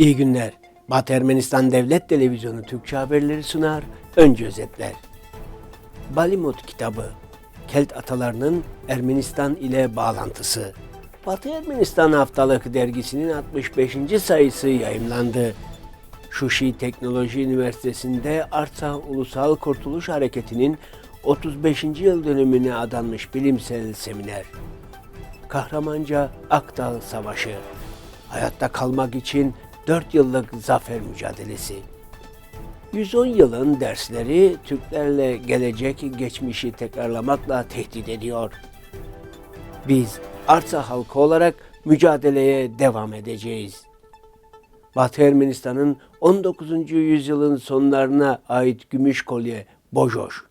İyi günler. Batı Ermenistan Devlet Televizyonu Türkçe haberleri sunar. Önce özetler. Balimut kitabı. Kelt atalarının Ermenistan ile bağlantısı. Batı Ermenistan Haftalık dergisinin 65. sayısı yayımlandı. Şuşi Teknoloji Üniversitesi'nde Artsakh Ulusal Kurtuluş Hareketi'nin 35. yıl dönümüne adanmış bilimsel seminer. Kahramanca Akdağ Savaşı. Hayatta kalmak için 4 yıllık zafer mücadelesi. 110 yılın dersleri Türklerle gelecek geçmişi tekrarlamakla tehdit ediyor. Biz Arsa halkı olarak mücadeleye devam edeceğiz. Batı Ermenistan'ın 19. yüzyılın sonlarına ait gümüş kolye Bojoş.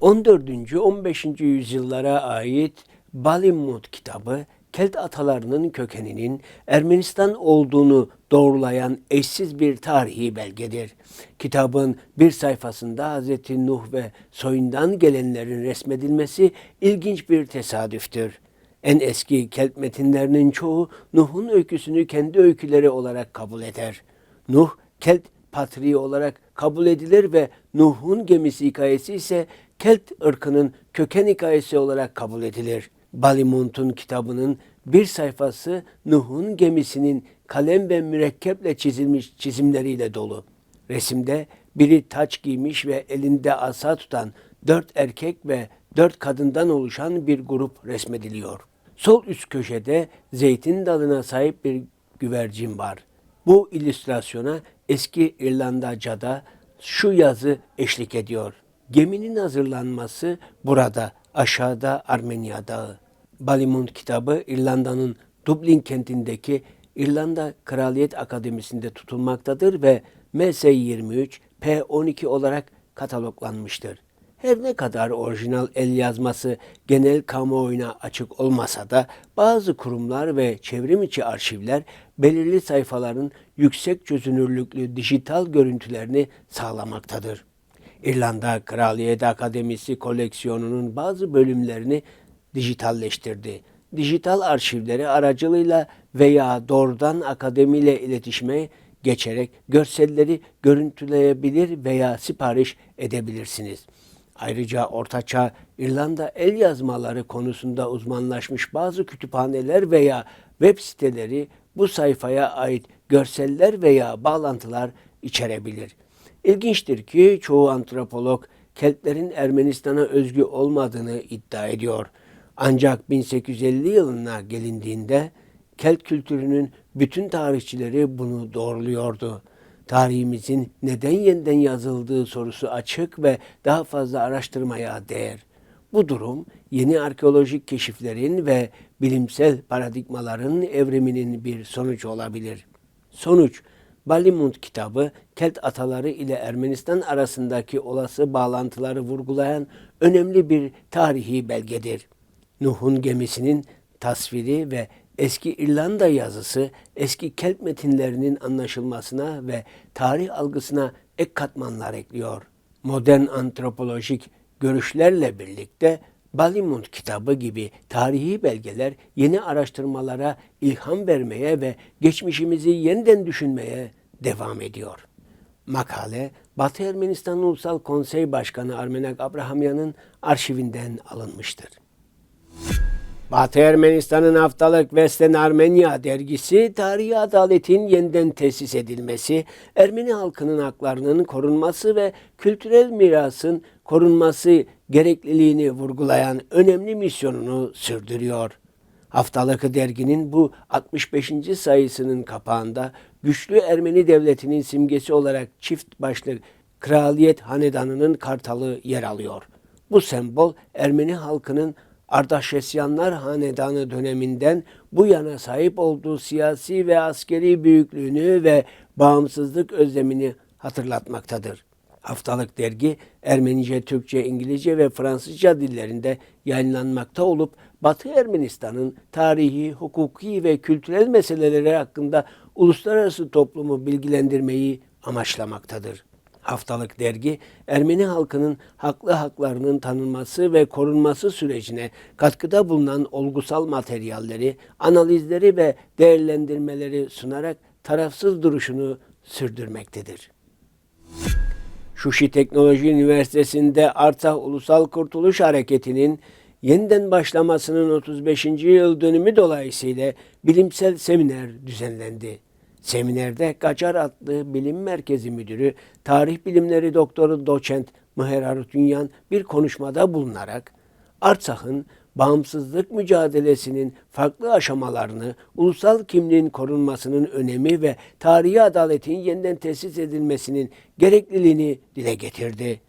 14. 15. yüzyıllara ait Balimut kitabı Kelt atalarının kökeninin Ermenistan olduğunu doğrulayan eşsiz bir tarihi belgedir. Kitabın bir sayfasında Hz. Nuh ve soyundan gelenlerin resmedilmesi ilginç bir tesadüftür. En eski Kelt metinlerinin çoğu Nuh'un öyküsünü kendi öyküleri olarak kabul eder. Nuh, Kelt patriği olarak kabul edilir ve Nuh'un gemisi hikayesi ise Kelt ırkının köken hikayesi olarak kabul edilir. Balimunt'un kitabının bir sayfası Nuh'un gemisinin kalem ve mürekkeple çizilmiş çizimleriyle dolu. Resimde biri taç giymiş ve elinde asa tutan dört erkek ve dört kadından oluşan bir grup resmediliyor. Sol üst köşede zeytin dalına sahip bir güvercin var. Bu illüstrasyona eski İrlandaca'da şu yazı eşlik ediyor. Geminin hazırlanması burada, aşağıda Armenya Dağı. Balimont kitabı İrlanda'nın Dublin kentindeki İrlanda Kraliyet Akademisi'nde tutulmaktadır ve MS-23 P12 olarak kataloglanmıştır. Her ne kadar orijinal el yazması genel kamuoyuna açık olmasa da bazı kurumlar ve çevrim içi arşivler belirli sayfaların yüksek çözünürlüklü dijital görüntülerini sağlamaktadır. İrlanda Kraliyet Akademisi koleksiyonunun bazı bölümlerini dijitalleştirdi. Dijital arşivleri aracılığıyla veya doğrudan akademiyle iletişime geçerek görselleri görüntüleyebilir veya sipariş edebilirsiniz. Ayrıca Ortaçağ İrlanda el yazmaları konusunda uzmanlaşmış bazı kütüphaneler veya web siteleri bu sayfaya ait görseller veya bağlantılar içerebilir. İlginçtir ki çoğu antropolog Keltlerin Ermenistan'a özgü olmadığını iddia ediyor. Ancak 1850 yılına gelindiğinde Kelt kültürünün bütün tarihçileri bunu doğruluyordu. Tarihimizin neden yeniden yazıldığı sorusu açık ve daha fazla araştırmaya değer. Bu durum yeni arkeolojik keşiflerin ve bilimsel paradigmaların evriminin bir sonucu olabilir. Sonuç, Balimut kitabı Kelt ataları ile Ermenistan arasındaki olası bağlantıları vurgulayan önemli bir tarihi belgedir. Nuh'un gemisinin tasviri ve eski İrlanda yazısı eski Kelt metinlerinin anlaşılmasına ve tarih algısına ek katmanlar ekliyor. Modern antropolojik görüşlerle birlikte Balimut kitabı gibi tarihi belgeler yeni araştırmalara ilham vermeye ve geçmişimizi yeniden düşünmeye devam ediyor. Makale Batı Ermenistan Ulusal Konsey Başkanı Armenak Abrahamyan'ın arşivinden alınmıştır. Batı Ermenistan'ın haftalık Vesten Armenya dergisi tarihi adaletin yeniden tesis edilmesi, Ermeni halkının haklarının korunması ve kültürel mirasın korunması gerekliliğini vurgulayan önemli misyonunu sürdürüyor. Haftalık derginin bu 65. sayısının kapağında güçlü Ermeni devletinin simgesi olarak çift başlı Kraliyet Hanedanı'nın kartalı yer alıyor. Bu sembol Ermeni halkının Ardaşesyanlar Hanedanı döneminden bu yana sahip olduğu siyasi ve askeri büyüklüğünü ve bağımsızlık özlemini hatırlatmaktadır. Haftalık dergi Ermenice, Türkçe, İngilizce ve Fransızca dillerinde yayınlanmakta olup Batı Ermenistan'ın tarihi, hukuki ve kültürel meseleleri hakkında uluslararası toplumu bilgilendirmeyi amaçlamaktadır. Haftalık dergi Ermeni halkının haklı haklarının tanınması ve korunması sürecine katkıda bulunan olgusal materyalleri, analizleri ve değerlendirmeleri sunarak tarafsız duruşunu sürdürmektedir. Şuşi Teknoloji Üniversitesi'nde Artsakh Ulusal Kurtuluş Hareketi'nin yeniden başlamasının 35. yıl dönümü dolayısıyla bilimsel seminer düzenlendi. Seminerde Kaçar adlı bilim merkezi müdürü, tarih bilimleri doktoru doçent Mıher Arutünyan bir konuşmada bulunarak Artsak'ın bağımsızlık mücadelesinin farklı aşamalarını, ulusal kimliğin korunmasının önemi ve tarihi adaletin yeniden tesis edilmesinin gerekliliğini dile getirdi.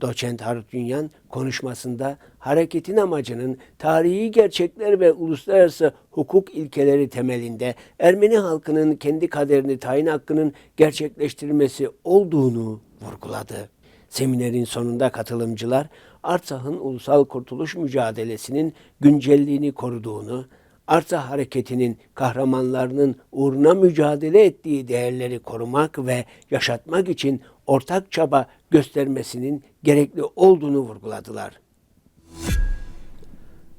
Doçent Harut Dünyan konuşmasında hareketin amacının tarihi gerçekler ve uluslararası hukuk ilkeleri temelinde Ermeni halkının kendi kaderini tayin hakkının gerçekleştirmesi olduğunu vurguladı. Seminerin sonunda katılımcılar Artsak'ın ulusal kurtuluş mücadelesinin güncelliğini koruduğunu, Artsakh hareketinin kahramanlarının uğruna mücadele ettiği değerleri korumak ve yaşatmak için ortak çaba göstermesinin gerekli olduğunu vurguladılar.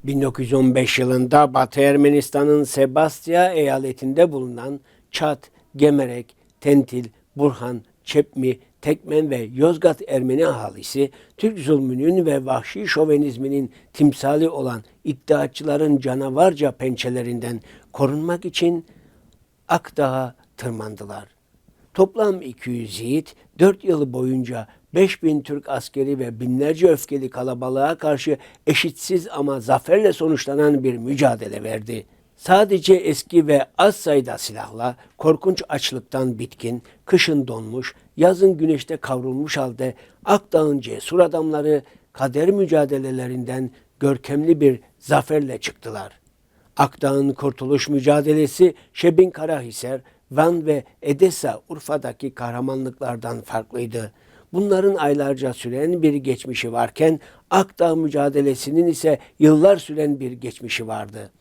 1915 yılında Batı Ermenistan'ın Sebastya eyaletinde bulunan Çat, Gemerek, Tentil, Burhan, Çepmi, Tekmen ve Yozgat Ermeni ahalisi Türk zulmünün ve vahşi şovenizminin timsali olan iddiatçıların canavarca pençelerinden korunmak için Akdağ'a tırmandılar. Toplam 200 yiğit 4 yıl boyunca 5000 Türk askeri ve binlerce öfkeli kalabalığa karşı eşitsiz ama zaferle sonuçlanan bir mücadele verdi. Sadece eski ve az sayıda silahla korkunç açlıktan bitkin, kışın donmuş, yazın güneşte kavrulmuş halde Akdağ'ın cesur adamları kader mücadelelerinden görkemli bir zaferle çıktılar. Akdağ'ın kurtuluş mücadelesi Şebin Karahisar, Van ve Edessa Urfa'daki kahramanlıklardan farklıydı. Bunların aylarca süren bir geçmişi varken Akdağ mücadelesinin ise yıllar süren bir geçmişi vardı.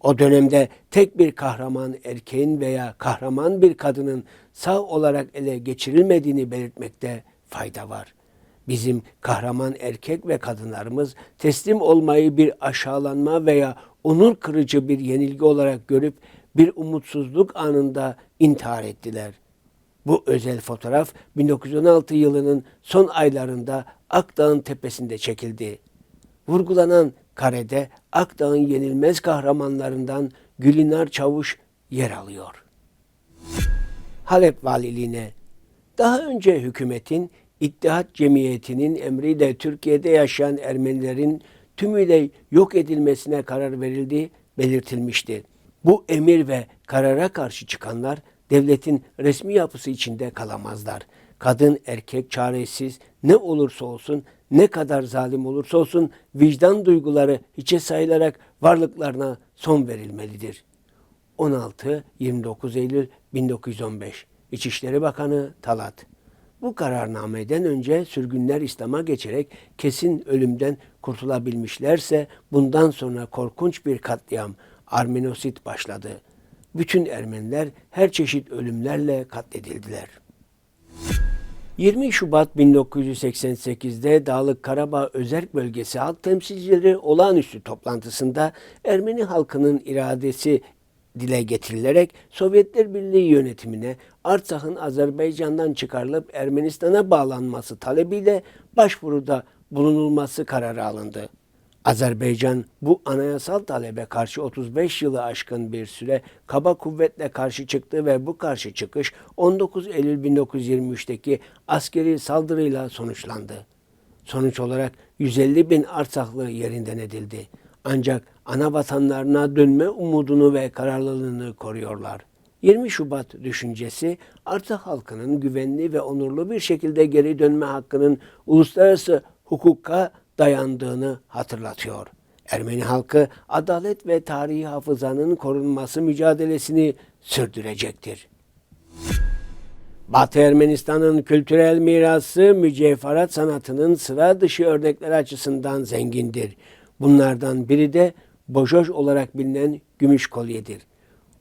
O dönemde tek bir kahraman erkeğin veya kahraman bir kadının sağ olarak ele geçirilmediğini belirtmekte fayda var. Bizim kahraman erkek ve kadınlarımız teslim olmayı bir aşağılanma veya onur kırıcı bir yenilgi olarak görüp bir umutsuzluk anında intihar ettiler. Bu özel fotoğraf 1916 yılının son aylarında Akdağ'ın tepesinde çekildi. Vurgulanan karede Akdağ'ın yenilmez kahramanlarından Gülünar Çavuş yer alıyor. Halep Valiliğine Daha önce hükümetin İttihat Cemiyeti'nin emriyle Türkiye'de yaşayan Ermenilerin tümüyle yok edilmesine karar verildiği belirtilmişti. Bu emir ve karara karşı çıkanlar devletin resmi yapısı içinde kalamazlar. Kadın erkek çaresiz ne olursa olsun ne kadar zalim olursa olsun vicdan duyguları hiçe sayılarak varlıklarına son verilmelidir. 16-29 Eylül 1915 İçişleri Bakanı Talat bu kararnameden önce sürgünler İslam'a geçerek kesin ölümden kurtulabilmişlerse bundan sonra korkunç bir katliam, Armenosit başladı. Bütün Ermeniler her çeşit ölümlerle katledildiler. 20 Şubat 1988'de Dağlık Karabağ Özerk Bölgesi Halk Temsilcileri olağanüstü toplantısında Ermeni halkının iradesi dile getirilerek Sovyetler Birliği yönetimine Artsak'ın Azerbaycan'dan çıkarılıp Ermenistan'a bağlanması talebiyle başvuruda bulunulması kararı alındı. Azerbaycan bu anayasal talebe karşı 35 yılı aşkın bir süre kaba kuvvetle karşı çıktı ve bu karşı çıkış 19 Eylül 1923'teki askeri saldırıyla sonuçlandı. Sonuç olarak 150 bin Arsaklı yerinden edildi. Ancak ana vatanlarına dönme umudunu ve kararlılığını koruyorlar. 20 Şubat düşüncesi Arsak halkının güvenli ve onurlu bir şekilde geri dönme hakkının uluslararası hukuka dayandığını hatırlatıyor. Ermeni halkı adalet ve tarihi hafızanın korunması mücadelesini sürdürecektir. Batı Ermenistan'ın kültürel mirası mücevherat sanatının sıra dışı örnekler açısından zengindir. Bunlardan biri de bojoj olarak bilinen gümüş kolyedir.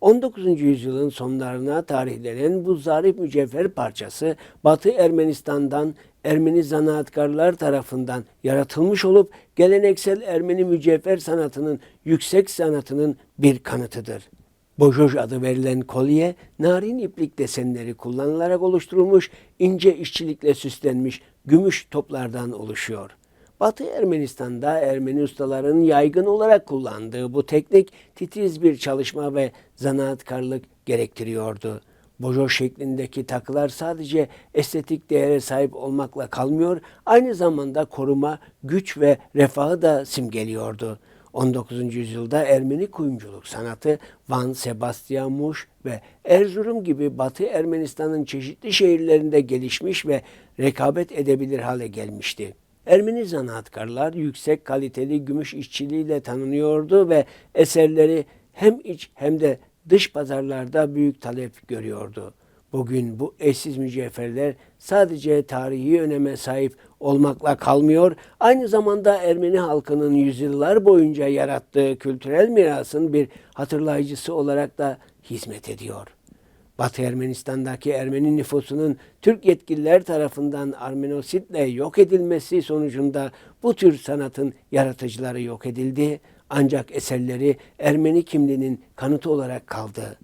19. yüzyılın sonlarına tarihlenen bu zarif mücevher parçası Batı Ermenistan'dan Ermeni zanaatkarlar tarafından yaratılmış olup geleneksel Ermeni mücevher sanatının yüksek sanatının bir kanıtıdır. Bojoj adı verilen kolye, narin iplik desenleri kullanılarak oluşturulmuş, ince işçilikle süslenmiş gümüş toplardan oluşuyor. Batı Ermenistan'da Ermeni ustaların yaygın olarak kullandığı bu teknik titiz bir çalışma ve zanaatkarlık gerektiriyordu. Bojoj şeklindeki takılar sadece estetik değere sahip olmakla kalmıyor, aynı zamanda koruma, güç ve refahı da simgeliyordu. 19. yüzyılda Ermeni kuyumculuk sanatı Van, Sebastian Muş ve Erzurum gibi Batı Ermenistan'ın çeşitli şehirlerinde gelişmiş ve rekabet edebilir hale gelmişti. Ermeni zanaatkarlar yüksek kaliteli gümüş işçiliğiyle tanınıyordu ve eserleri hem iç hem de dış pazarlarda büyük talep görüyordu. Bugün bu eşsiz mücevherler sadece tarihi öneme sahip olmakla kalmıyor, aynı zamanda Ermeni halkının yüzyıllar boyunca yarattığı kültürel mirasın bir hatırlayıcısı olarak da hizmet ediyor. Batı Ermenistan'daki Ermeni nüfusunun Türk yetkililer tarafından Armenositle yok edilmesi sonucunda bu tür sanatın yaratıcıları yok edildi ancak eserleri Ermeni kimliğinin kanıtı olarak kaldı.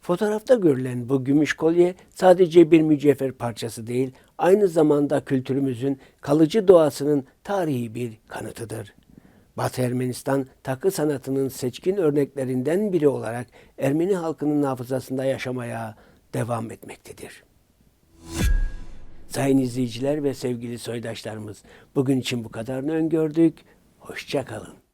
Fotoğrafta görülen bu gümüş kolye sadece bir mücevher parçası değil, aynı zamanda kültürümüzün kalıcı doğasının tarihi bir kanıtıdır. Batı Ermenistan takı sanatının seçkin örneklerinden biri olarak Ermeni halkının hafızasında yaşamaya devam etmektedir. Sayın izleyiciler ve sevgili soydaşlarımız, bugün için bu kadarını öngördük. Hoşça kalın.